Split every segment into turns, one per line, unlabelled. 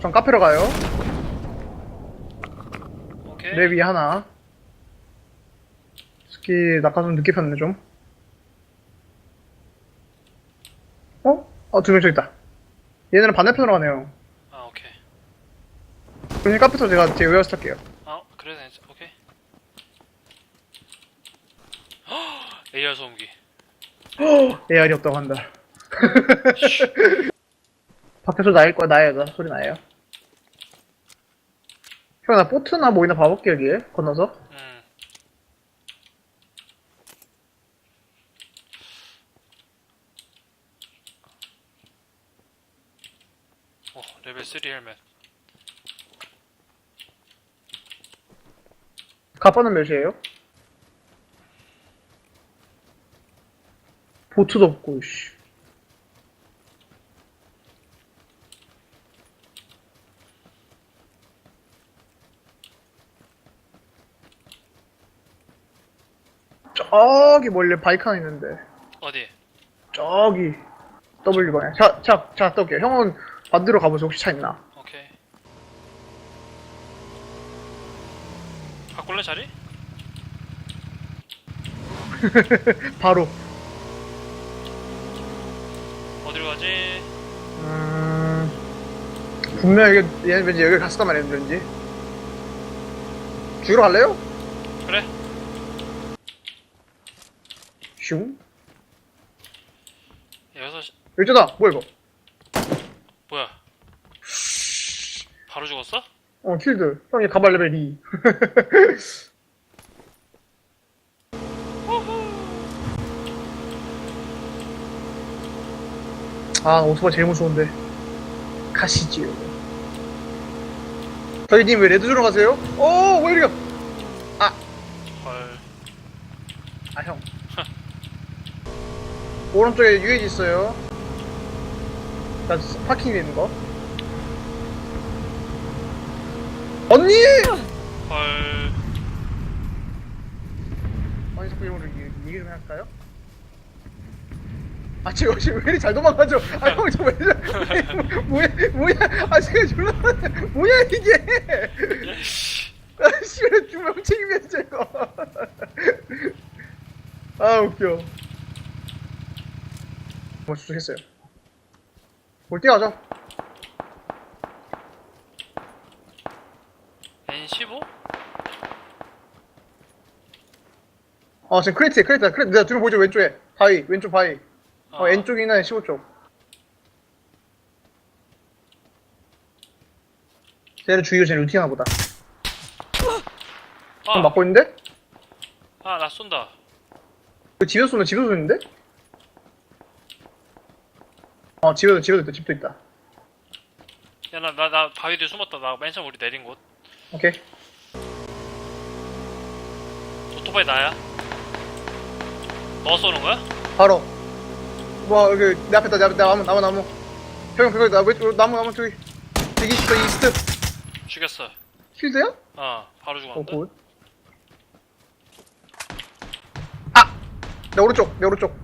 전 카페로 가요.
오케이.
내 위에 하나. 스키 낙하산 늦게 폈네 좀. 어? 어, 두명 저기 있다. 얘네는 반대편으로 가네요.
아 오케이.
그럼 카페도 제가 제 웨어스 탈게요.
아 그래 네 오케이. AR 소음기.
AR이 없다고 한다. 밖에서 나일 거야, 나야, 나 소리 나요. 형, 나 보트나 뭐이나 봐볼게, 여기에. 건너서.
음. 오 레벨 3 헬멧.
가빠는 몇이에요? 보트도 없고, 씨. 저기 멀리 바이크 하나 있는데.
어디?
저기. W 방향. 자, 자, 자, 떠올게요. 형은 반대로 가보세요. 혹시 차 있나?
오케이. 바꿀래 자리?
바로.
어디로 가지?
음, 분명 여기, 얘는 왠지 여기 갔었단 말이야, 왠지. 죽으러 갈래요?
그래.
슝?
여기서 시-
여기잖아! 뭐야, 이거?
뭐야? 바로 죽었어?
어, 킬드. 형이 가발 레벨 2. 아, 오토바 제일 무서운데. 가시지요. 저희 님 왜 레드존으로 가세요? 오, 왜 이래?
헐.
아, 형. 오른쪽에 UAG 있어요. 나 파킹에 있는 거. 언니!
헐.
아니, 자꾸 이런 얘기, 얘기를 할까요? 아, 쟤 역시 왜 이리 잘 도망가죠? 아, 형, 저 왜, 이래? 뭐야, 뭐야, 아, 제가 졸라, 뭐야, 이게!
야씨.
아, 씨, 왜 두명 책임이야, 제가. 아, 웃겨. 뭐, 주겠어요. 올때 가자.
N15?
어, 지금 크레이트, 크레이트. 내가 뒤로 보죠, 왼쪽에. 바위, 왼쪽 바위. 어, N쪽이나 15쪽. 쟤는 주위로 쟤 루팅하나 보다.
아,
형 맞고 있는데?
아, 나 쏜다.
그 집에서 쏘면 집에서 쏘는데? 어, 집에도, 집에도 있다, 집도 있다.
야, 나, 나, 나 바위 뒤에 숨었다. 나 맨 처음 우리 내린 곳.
오케이.
오토바이 나야? 너 쏘는 거야?
바로. 와, 여기, 내 앞에 있다, 내 앞에, 나무, 나무, 나무. 형, 그거, 나, 왼쪽, 나무, 나무, 저기. 저기 있어, 이스트.
죽였어.
힐드야?
어, 바로
어,
죽었는데?
굿. 아! 내 오른쪽, 내 오른쪽.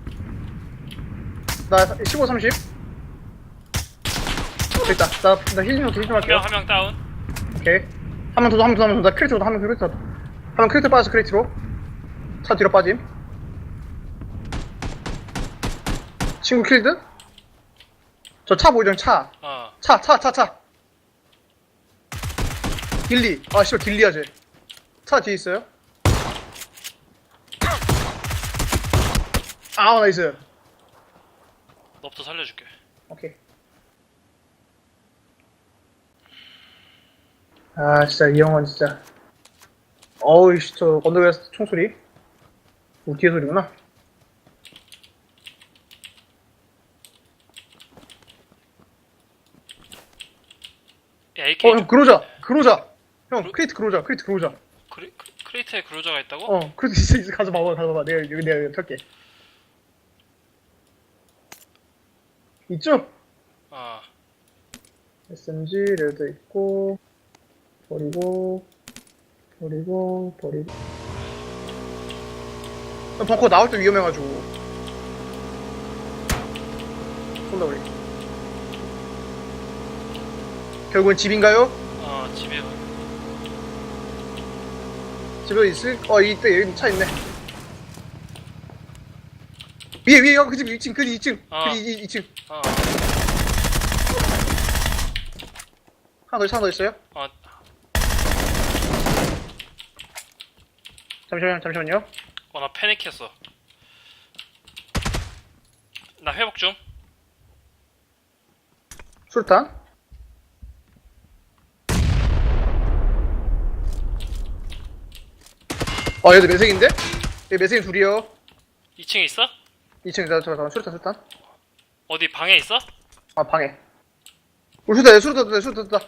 나 15, 30. 됐다. 나, 나 힐링 좀, 힐링
좀한
할게요.
명, 한 명 다운.
오케이. 한 명 더, 한 명 더, 한 명 더. 나 크리트로, 한명 크리트로. 한명 크리트 빠졌어, 크리트로. 차 뒤로 빠짐. 친구 킬드? 저 차 보이죠, 차.
어.
차, 차, 차, 차. 길리. 아, 씨발, 길리야, 쟤. 차 뒤에 있어요. 아우, 나이스.
너부터 살려줄게.
오케이. 아, 진짜, 이 형은 진짜. 어우, 씨, 저, 언덕에서 총소리. 오, 뒤에 소리구나.
야, AK
어, 형, 그로자! 그로자! 형,
그로-
크리트 그로자, 크리트 그로자.
크리, 크- 크리트에 그로자가 있다고?
어, 크리트 있어, 있어. 가서 봐봐, 가서 봐봐. 내가, 여기, 내가 여기 펼게. 있죠?
어.
SMG, 레드 있고, 버리고, 버리고, 버리고. 형, 벙커 나올 때 위험해가지고. 쏜다, 우리. 결국은 집인가요?
어 집에
집에 있을 어 이때 여기 차 있네 위에 위에 그 집 2층 그 2층
어.
그 2, 2층
어,
하나 더 있어 하나 더 있어요?
어
잠시만요 잠시만요
어, 나 패닉했어. 나 회복 중.
술탄 어 얘들 매생인데? 얘 매생이 둘이요
2층에 있어?
2층 자 잠깐 술탄 술탄
어디 방에 있어?
아 방해 우리 술탄 술탄 술탄 술탄 술탄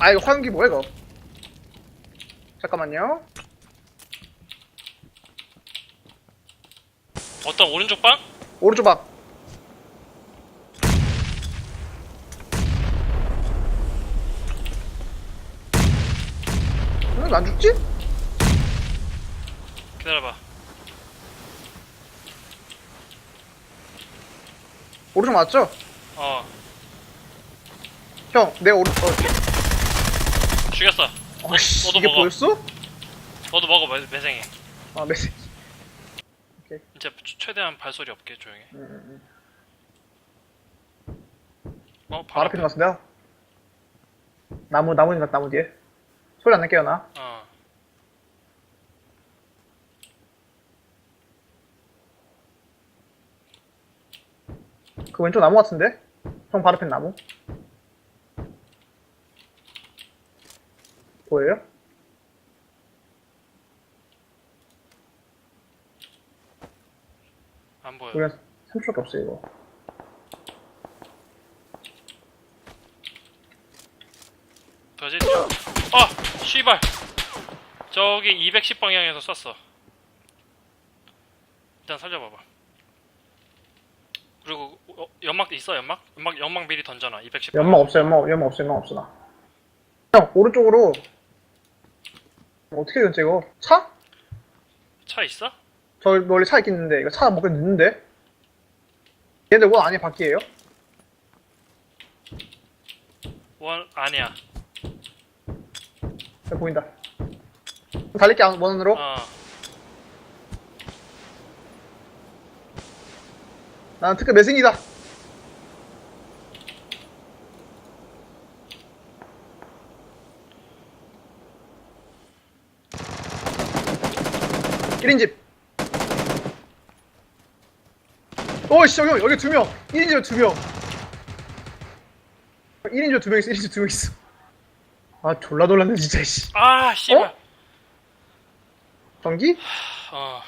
아 이거 화염기 뭐야 이거 잠깐만요
어떤 오른쪽 방?
오른쪽 방 응, 왜안 죽지?
기다려봐.
오른쪽 맞죠?
어,
형, 내 오른, 어,
죽였어.
어, 씨,
너도
이게
먹어.
보였어?
너도 먹어, 매, 매생이.
아, 메시지.
이제 최- 최대한 발소리 없게 조용히. 어,
바로
바로
앞에 있는 것 같은데? 나무, 나무 있는 것 같아, 나무 뒤에. 소리 안 낼게요, 나.
어,
그 왼쪽 나무 같은데? 형 바로 있는 나무. 보여요?
안 보여.
우리가 3초밖에 없어요, 이거.
더지? 아, 씨발. 저기 210 방향에서 쐈어. 일단 살려봐봐. 그리고 어, 연막 있어 연막? 연막 연막 미리 던져놔. 210.
연막 없어, 연막, 연막 없어, 연막 없어, 나. 형, 오른쪽으로. 어떻게 된지 이거? 차?
차 있어?
저 멀리 차 있겠는데, 이거 차 먹고 늦는데? 얘들 원 안에 바퀴에요?
원 아니야.
여기 보인다. 달릴게, 안- 원으로.
어.
나는 특급 매생이다. 일인집 오씨, 형, 여기 두 명. 1인집에 두 명. 1인집에 두명 있어, 1인집에 두명 있어. 아, 졸라 놀랐네, 진짜, 씨.
아, 씨발.
어? 전기?
어.